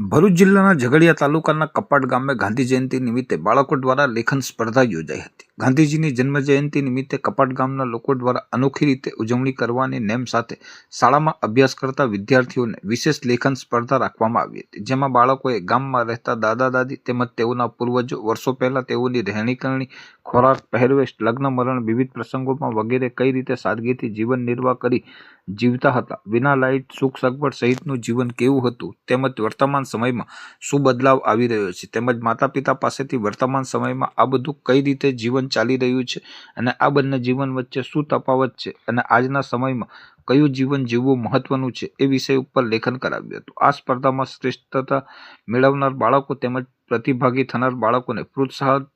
ભરૂચ જિલ્લાના ઝઘડિયા તાલુકાના કપાટ ગામે ગાંધી જયંતિ નિમિત્તે બાળકો દ્વારા લેખન સ્પર્ધા યોજાઈ હતી. ગાંધીજીની જન્મજયંતિ નિમિત્તે કપાટ ગામના લોકો દ્વારા અનોખી રીતે ઉજવણી કરવાની નેમ સાથે શાળામાં અભ્યાસ કરતા વિદ્યાર્થીઓને વિશેષ લેખન સ્પર્ધા રાખવામાં આવી હતી, જેમાં બાળકોએ ગામમાં રહેતા દાદા, દાદી તેમજ તેઓના પૂર્વજો વર્ષો પહેલા તેઓની રહેણીકરણી, ખોરાક, પહેરવેશ, લગ્ન, મરણ વિવિધ પ્રસંગોમાં વગેરે કઈ રીતે સાદગીથી જીવન નિર્વાહ કરી જીવતા હતા, વિના લાઇટ, સુખ સગવડ સહિતનું જીવન કેવું હતું, તેમજ વર્તમાન સમયમાં શું બદલાવ આવી રહ્યો છે, તેમજ માતા પિતા પાસેથી વર્તમાન સમયમાં આ બધું કઈ રીતે ચાલી રહ્યું છે અને આ બંને જીવન વચ્ચે શું તફાવત છે અને આજના સમયમાં કયું જીવન જીવવું મહત્વનું છે એ વિષય ઉપર લેખન કરાવ્યું હતું. આ સ્પર્ધામાં શ્રેષ્ઠતા મેળવનાર બાળકો તેમજ પ્રતિભાગી થનાર બાળકોને પ્રોત્સાહન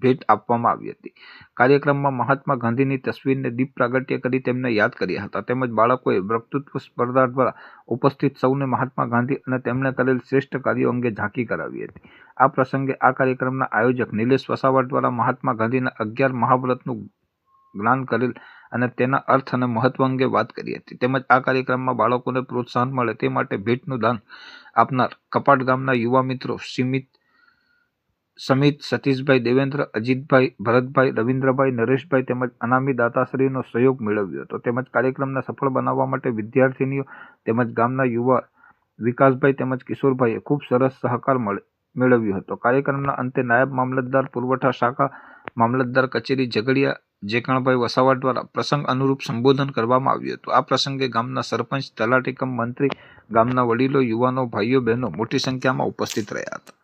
ભેટ આપવામાં આવી હતી. કાર્યક્રમમાં મહાત્મા ગાંધીની તસવીરને દીપ પ્રાગટ્ય કરી તેમને યાદ કર્યા હતા. તેમજ બાળકોએ વક્તૃત્વ સ્પર્ધા દ્વારા ઉપસ્થિત સૌને મહાત્મા ગાંધી અને તેમણે કરેલ શ્રેષ્ઠ કાર્યો અંગે ઝાંકી કરાવી હતી. આ પ્રસંગે આ કાર્યક્રમના આયોજક નિલેશ વસાવા દ્વારા મહાત્મા ગાંધીના અગિયાર મહાવ્રતનું જ્ઞાન કરેલ અને તેના અર્થ અને મહત્વ અંગે વાત કરી હતી. તેમજ આ કાર્યક્રમમાં બાળકોને પ્રોત્સાહન મળે તે માટે ભેટનું દાન આપનાર કપાટ ગામના યુવા મિત્રો, સીમિત સમિત, સતીશભાઈ દેવેન્દ્ર, અજીતભાઈ, ભરતભાઈ, રવિન્દ્રભાઈ, નરેશભાઈ તેમજ અનામી દાતાશ્રીનો સહયોગ મેળવ્યો હતો. તેમજ કાર્યક્રમને સફળ બનાવવા માટે વિદ્યાર્થીનીઓ તેમજ ગામના યુવા વિકાસભાઈ તેમજ કિશોરભાઈએ ખૂબ સરસ સહકાર મળે, મેળવ્યો હતો. કાર્યક્રમના અંતે નાયબ મામલતદાર પુરવઠા શાખા મામલતદાર કચેરી ઝઘડિયા જેકણભાઈ વસાવા દ્વારા પ્રસંગ અનુરૂપ સંબોધન કરવામાં આવ્યું હતું. આ પ્રસંગે ગામના સરપંચ, તલાટીકમ મંત્રી, ગામના વડીલો, યુવાનો, ભાઈઓ, બહેનો મોટી સંખ્યામાં ઉપસ્થિત રહ્યા હતા.